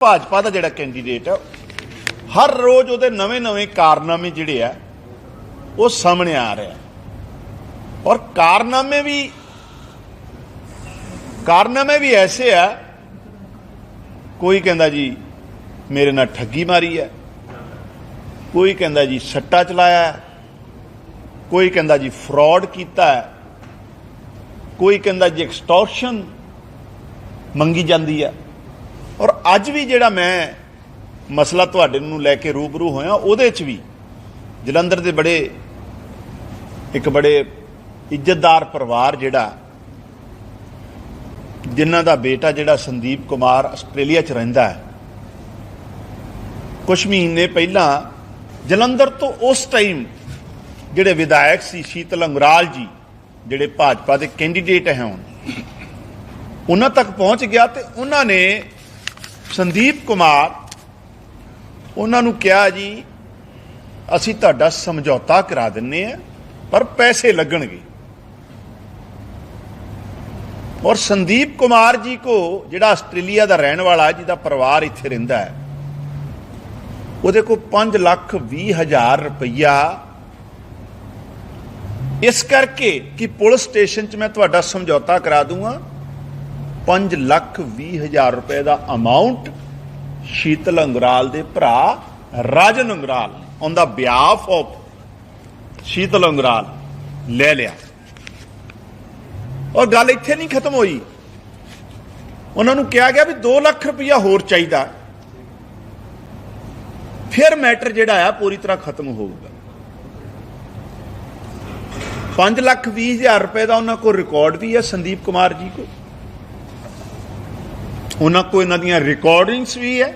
ਭਾਜਪਾ ਦਾ ਜਿਹੜਾ ਕੈਂਡੀਡੇਟ ਹੈ ਹਰ ਰੋਜ਼ ਉਹਦੇ ਨਵੇਂ-ਨਵੇਂ ਕਾਰਨਾਮੇ ਜਿਹੜੇ ਆ, ਉਹ ਸਾਹਮਣੇ ਆ ਰਿਹਾ ਔਰ ਕਾਰਨਾਮੇ ਵੀ ਕਾਰਨਾਮੇ ਵੀ ਐਸੇ ਆ, ਕੋਈ ਕਹਿੰਦਾ ਜੀ ਮੇਰੇ ਨਾਲ ਠੱਗੀ ਮਾਰੀ ਹੈ ਕੋਈ ਕਹਿੰਦਾ ਜੀ ਸੱਟਾ ਚਲਾਇਆ ਕੋਈ ਕਹਿੰਦਾ ਜੀ ਫਰਾਡ ਕੀਤਾ ਹੈ ਕੋਈ ਕਹਿੰਦਾ ਜੀ ਐਕਸਟੋਰਸ਼ਨ ਮੰਗੀ ਜਾਂਦੀ ਹੈ ਔਰ ਅੱਜ ਵੀ ਜਿਹੜਾ ਮੈਂ ਮਸਲਾ ਤੁਹਾਡੇ ਨੂੰ ਲੈ ਕੇ ਰੂਬਰੂ ਹੋਇਆ, ਉਹਦੇ 'ਚ ਵੀ ਜਲੰਧਰ ਦੇ ਬੜੇ, ਇੱਕ ਬੜੇ ਇੱਜ਼ਤਦਾਰ ਪਰਿਵਾਰ ਜਿਹੜਾ, ਜਿਨ੍ਹਾਂ ਦਾ ਬੇਟਾ ਜਿਹੜਾ ਸੰਦੀਪ ਕੁਮਾਰ ਆਸਟ੍ਰੇਲੀਆ 'ਚ ਰਹਿੰਦਾ ਹੈ ਕੁਝ ਮਹੀਨੇ ਪਹਿਲਾਂ ਜਲੰਧਰ ਤੋਂ ਉਸ ਟਾਈਮ ਜਿਹੜੇ ਵਿਧਾਇਕ ਸੀ ਸ਼ੀਤਲ ਅੰਗਰਾਲ ਜੀ, ਜਿਹੜੇ ਭਾਜਪਾ ਦੇ ਕੈਂਡੀਡੇਟ ਹੈ ਹੁਣ, ਉਹਨਾਂ ਤੱਕ ਪਹੁੰਚ ਗਿਆ ਤੇ ਉਹਨਾਂ ਨੇ ਸੰਦੀਪ ਕੁਮਾਰ, ਉਹਨਾਂ ਨੂੰ ਕਿਹਾ ਜੀ, ਅਸੀਂ ਤੁਹਾਡਾ ਸਮਝੌਤਾ ਕਰਾ ਦਿੰਨੇ ਆ, ਪਰ ਪੈਸੇ ਲੱਗਣਗੇ। ਔਰ ਸੰਦੀਪ ਕੁਮਾਰ ਜੀ ਕੋ ਜਿਹੜਾ ਆਸਟ੍ਰੇਲੀਆ ਦਾ ਰਹਿਣ ਵਾਲਾ ਜਿਹਦਾ ਪਰਿਵਾਰ ਇੱਥੇ ਰਹਿੰਦਾ ਹੈ, ਉਹਦੇ ਕੋ 5 ਲੱਖ 20 ਹਜ਼ਾਰ ਰੁਪਈਆ। ਇਸ ਕਰਕੇ ਕਿ ਪੁਲਿਸ ਸਟੇਸ਼ਨ 'ਚ ਮੈਂ ਤੁਹਾਡਾ ਸਮਝੌਤਾ ਕਰਾ ਦੂੰਗਾ। 5 ਲੱਖ 20 ਹਜ਼ਾਰ ਰੁਪਏ ਦਾ ਅਮਾਉਂਟ ਸ਼ੀਤਲ ਅੰਗਰਾਲ ਦੇ ਭਰਾ Rajan Angral on the behalf of Sheetal Angral ਲੈ ਲਿਆ। ਔਰ ਗੱਲ ਇੱਥੇ ਨਹੀਂ ਖਤਮ ਹੋਈ। ਉਹਨਾਂ ਨੂੰ ਕਿਹਾ ਗਿਆ ਵੀ 2 ਲੱਖ ਰੁਪਇਆ ਹੋਰ ਚਾਹੀਦਾ ਫਿਰ ਮੈਟਰ ਜਿਹੜਾ ਆ, ਪੂਰੀ ਤਰ੍ਹਾਂ ਖਤਮ ਹੋਊਗਾ। 5 ਲੱਖ 20 ਹਜ਼ਾਰ ਰੁਪਏ ਦਾ ਉਹਨਾਂ ਕੋਲ ਰਿਕਾਰਡ ਵੀ ਹੈ ਸੰਦੀਪ ਕੁਮਾਰ ਜੀ ਕੋਲ। ਉਹਨਾਂ ਕੋਲ ਇਹਨਾਂ ਦੀਆਂ ਰਿਕਾਰਡਿੰਗਸ ਵੀ ਹੈ